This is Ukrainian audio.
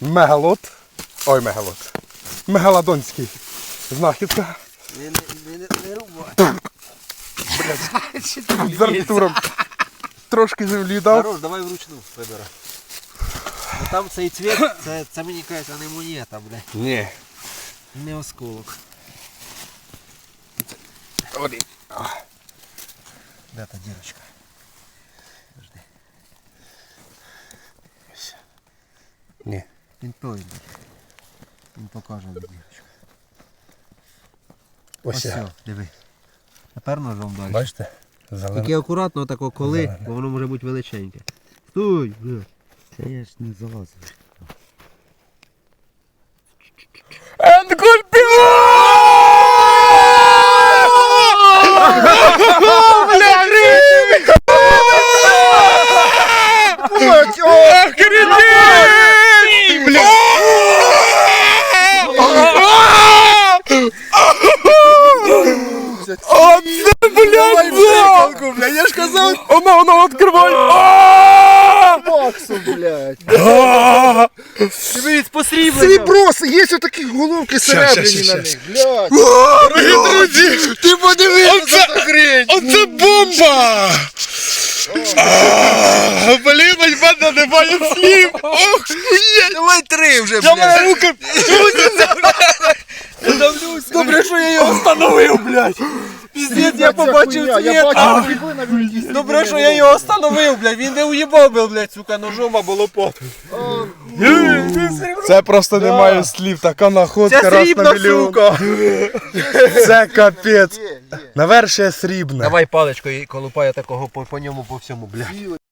Мегалот. Ой, мегалот. Мегаладонський. Знахідка. Не, не, не, не, рубай. З Артуром. Трошки землі дав. Хорош, давай вручну вибирай. Ну там цей цвіт, це, це мені кажеться, не монета, бля. Ні. Не осколок. Один. Де та дірочка? Ні. Він той. Він покаже де дірочка. Ось. Все, диви. Тепер ножом далі. Бачите? Зелений. Тільки акуратно тако коли, бо воно може бути величеньке. Стой, бля. Це я ж не залазив. Енкуль Блядь! Охренеть! Оце, блядь, да! бля, я ж казав, Оно, оно, открывай! Максу, блядь. Дивись, посріблення. Сереброси, є отакі головки ща, серебряні ща, на ща. них, блядь. Дорогі друзі! Ти подивись, Оце- оце хрень. Оце бомба! А, Блін, в мене немає слів! Ох, хуєть! Давай три вже, Я блядь. моя Я давлюся! Добре, що я його встановив, блядь! Піздець, я побачив світ. вільні. Добре, що я його остановив, блядь. Він не уїбав, би, блядь, сука, ножом або лопатою. Це просто немає слів, така Це находка раз на срібна мільйон. сука. Це капець. Навершие срібне. Давай паличкою колупає такого по, по ньому по всьому, блядь.